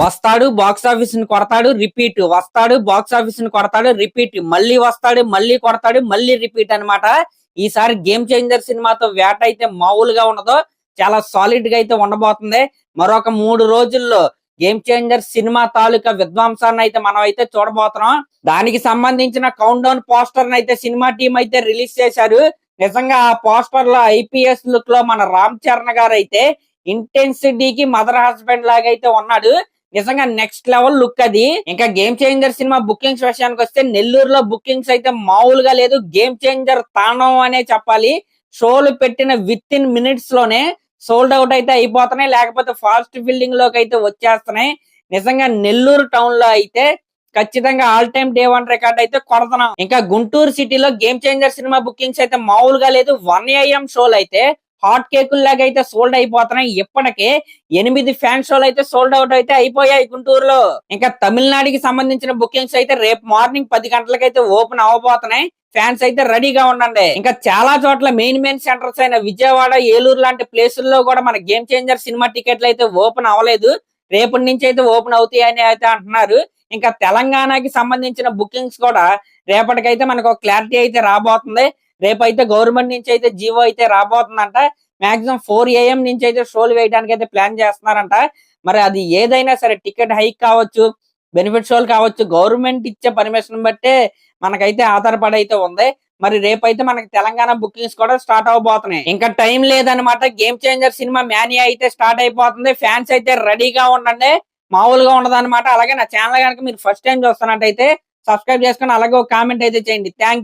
వస్తాడు బాక్స్ ఆఫీస్ని కొడతాడు రిపీట్ వస్తాడు బాక్స్ ఆఫీస్ని కొడతాడు రిపీట్ మళ్ళీ వస్తాడు మళ్ళీ కొడతాడు మళ్ళీ రిపీట్ అన్నమాట. ఈసారి గేమ్ చేంజర్ సినిమాతో వేట అయితే మామూలుగా ఉండదు. చాలా సాలిడ్గా అయితే ఉండబోతుంది. మరొక మూడు రోజుల్లో గేమ్ చేంజర్ సినిమా తాలూకా విధ్వంసాన్ని అయితే మనం అయితే చూడబోతున్నాం. దానికి సంబంధించిన కౌంట్ డౌన్ పోస్టర్ అయితే సినిమా టీం అయితే రిలీజ్ చేశారు. నిజంగా ఆ పోస్టర్లో ఐపీఎస్ లుక్లో మన రామ్ చరణ్ గారు అయితే ఇంటెన్సిటీకి మదర్ హస్బెండ్ లాగా అయితే ఉన్నాడు. నిజంగా నెక్స్ట్ లెవెల్ లుక్ అది. ఇంకా గేమ్ చేంజర్ సినిమా బుకింగ్స్ విషయానికి వస్తే నెల్లూరులో బుకింగ్స్ అయితే మామూలుగా లేదు. గేమ్ చేంజర్ తానం అనే చెప్పాలి. షోలు పెట్టిన విత్ ఇన్ మినిట్స్లోనే సోల్డ్ అవుట్ అయితే అయిపోతున్నాయి. లేకపోతే ఫాస్ట్ బిల్డింగ్లోకి అయితే వచ్చేస్తున్నాయి. నిజంగా నెల్లూరు టౌన్లో అయితే ఖచ్చితంగా all time day one record అయితే కొడతాం ఇంకా గుంటూరు సిటీలో గేమ్ చేంజర్ సినిమా బుకింగ్స్ అయితే మామూలుగా లేదు. వన్ ఏఎం షోలు అయితే హాట్ కేకుల లాగా అయితే సోల్డ్ అయిపోతున్నాయి. ఇప్పటికే ఎనిమిది ఫ్యాన్ షోలు అయితే సోల్డ్ అవుట్ అయితే అయిపోయాయి గుంటూరులో. ఇంకా తమిళనాడుకి సంబంధించిన బుకింగ్స్ అయితే రేపు మార్నింగ్ పది గంటలకైతే ఓపెన్ అవ్వబోతున్నాయి. ఫ్యాన్స్ అయితే రెడీగా ఉండండి. ఇంకా చాలా చోట్ల మెయిన్ మెయిన్ సెంటర్స్ అయిన విజయవాడ ఏలూరు లాంటి ప్లేసుల్లో కూడా మన గేమ్ చేంజర్ సినిమా టికెట్లు అయితే ఓపెన్ అవ్వలేదు. రేపటి నుంచి అయితే ఓపెన్ అవుతాయి అని అయితే అంటున్నారు. ఇంకా తెలంగాణకి సంబంధించిన బుకింగ్స్ కూడా రేపటికైతే మనకు క్లారిటీ అయితే రాబోతుంది. రేపైతే గవర్నమెంట్ నుంచి అయితే జీవో అయితే రాబోతుందంట. మాక్సిమం ఫోర్ ఏఎం నుంచి అయితే షోలు వేయడానికి అయితే ప్లాన్ చేస్తున్నారంట. మరి అది ఏదైనా సరే టికెట్ హైక్ కావచ్చు బెనిఫిట్ షోలు కావచ్చు గవర్నమెంట్ ఇచ్చే పర్మిషన్ బట్టే మనకైతే ఆధారపడి అయితే ఉంది. మరి రేపైతే మనకి తెలంగాణ బుకింగ్స్ కూడా స్టార్ట్ అవబోతున్నాయి. ఇంకా టైం లేదనమాట గేమ్ చేంజర్ సినిమా మ్యానియా అయితే స్టార్ట్ అయిపోతుంది. ఫ్యాన్స్ అయితే రెడీగా ఉండండి. మామూలుగా ఉండదు అనమాట అలాగే నా ఛానల్ కనుక మీరు ఫస్ట్ టైం చూస్తున్నట్టయితే సబ్స్క్రైబ్ చేసుకుని అలాగే ఒక కామెంట్ అయితే చేయండి. థ్యాంక్